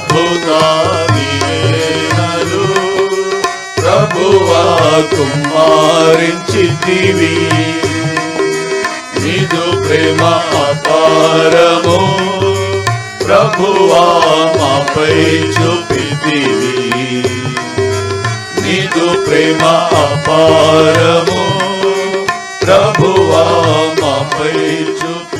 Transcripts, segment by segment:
అద్భుత దీవెనలు ప్రభువా కుమారించితివి నిజు ప్రేమ అపారము ప్రభువా మాపై చూపితివి. నిజు ప్రేమ అపారము ప్రభువా మాపై చూపి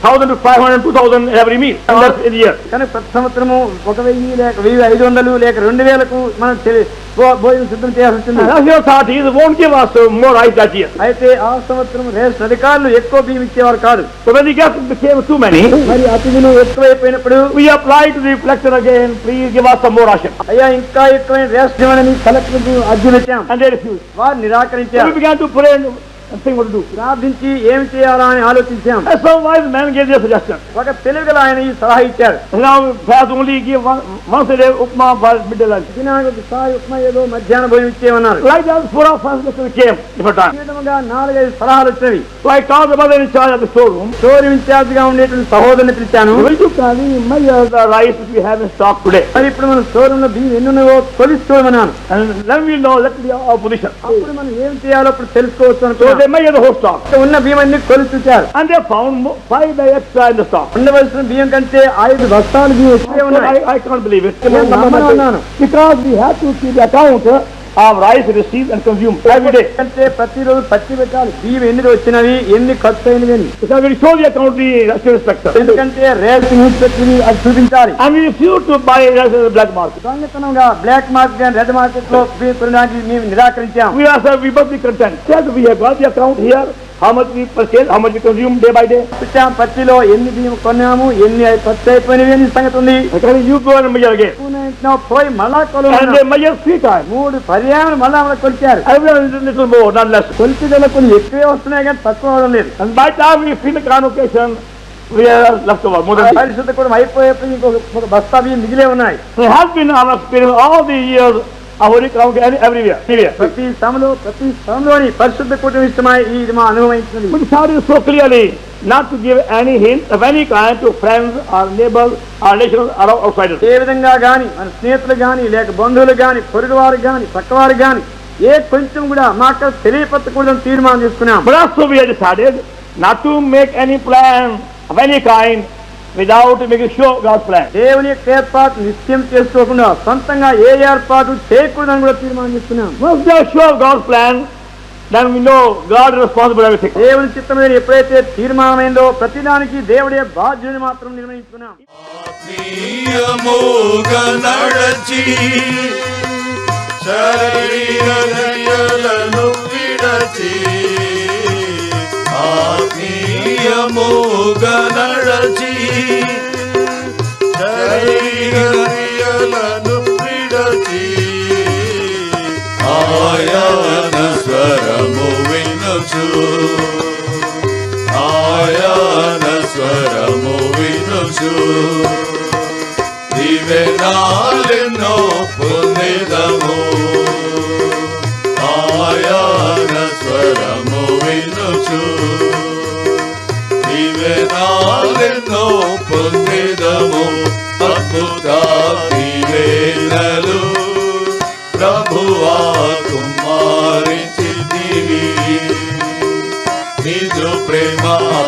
1,000 to 500, 2,000 every meal. And that's in a year. కానీ ప్రతి సంవత్సరము ఒక వెయ్యి లేక వెయ్యి ఐదు వందలు లేక రెండు వేలకు మనం భోజనం సిద్ధం చేయాల్సి వచ్చింది uh. అయితే ఆ సంవత్సరం రేషన్ అధికారులు ఎక్కువ బియ్యం ఇచ్చేవారు కాదు the guests became too many, మరి అతిథులు ఎక్కువైపోయినప్పుడు some more ration. అయ్యా ఇంకా ఎక్కువైన రేషన్ ఇవ్వనని ఇచ్చాం they refused. వారు నిరాకరించారు ప్రార్థించి ఏం చేయాలా అని ఆలోచించాం. ఒక తెలుగులో ఆయన ఈ సలహా ఇచ్చారు. ఏదో మధ్యాహ్న భోజనం ఇచ్చేయమన్నారు. నాలుగైదు సలహాలు వచ్చినవి. లైక్ కాదు బదని స్టోరూమ్ స్టోరూమ్ ఇన్ఛార్జ్గా ఉండేటువంటి సహోదరుని పిలిచాను. టుడే మరి ఇప్పుడు మన స్టోరూమ్లో దీన్ని ఎన్నున్నాయో తొలిస్తామన్నాను అప్పుడు మనం ఏం చేయాలో అప్పుడు తెలుసుకోవచ్చు They made the whole stock. So one Bhima need coal to sell. And they found five by extra in the stock. One person Bhima can say, I the Bhaktan Bhima. I, I can't believe it. Because we have to see the account. Uh, of rice received and consumed every day. అంటే ప్రతిరోజు పచ్చి పెట్టాలి బియ్యం ఎన్ని వచ్చినవి ఎన్ని ఖర్చు అయినవి అని account to the restaurant inspector. ఎందుకంటే రేషన్ ఇన్స్పెక్టర్ అది చూపించాలి And we refuse to buy rice in the black market. దొంగతనంగా బ్లాక్ మార్కెట్ అండ్ రెడ్ మార్కెట్లో కొనడానికి మేము నిరాకరించాం We are, sir, we must be content. Said we have got the account here, how much we purchase, how much we consume day by day. చూసాం పచ్చిలో ఎన్ని బియ్యం కొన్నాము ఎన్ని ఖర్చు అయిపోయినవి అని సంగతి ఉంది Because you go and measure పూనెంట్లో పోయి మళ్ళా And కొలు they measure three times. మూడు పర్యాయం మళ్ళా మనం కొలిచారు. కొలిచిదల కొన్ని ఎక్కువే వస్తున్నాయి కానీ తక్కువ అవడం లేదు. పరిశుద్ధ కూడా అయిపోయేప్పుడు ఇంకొక బస్తా బియ్యం మిగిలే ఉన్నాయి. ప్రతి స్థలంలో ప్రతి స్థలంలోని పరిశుద్ధ కుటుంబ ఇష్టమై ఇది మా అనుభవించినది Not to give any hint of any kind to friends or neighbors or nations or outsiders. ఏ విధంగా గాని మన స్నేహితులు గాని లేక బంధువులు గాని పొరుగు వారు గాని పక్కవారు గాని ఏ కొంచెం కూడా మాకు తెలియపరచకూడదని తీర్మానం చేసుకున్నాం But also we have decided not to make any plan of any kind without making sure God's plan. దేవుని యొక్క ఏర్పాటు నిత్యం చేసుకోకుండా సొంతంగా ఏ ఏర్పాటు చేయకూడదని కూడా తీర్మానం చేసుకున్నాం Once we are God is responsible for everything. దేవుని చిత్తమైన ఎప్పుడైతే తీర్మానమైందో ప్రతిదానికి దేవుడే బాధ్యుని మాత్రం నిర్ణయించుకున్నాం నడచి శరీరలను విడచి ఆత్మీయముగా నడచి దివెనాలెన్నో పొందిదము. ఆయన స్వరము వినుచు. దివెనాలెన్నో పొందిదము. అద్భుత దివేనలు ప్రభువా కుమారించితివి నిజు ప్రేమ పారము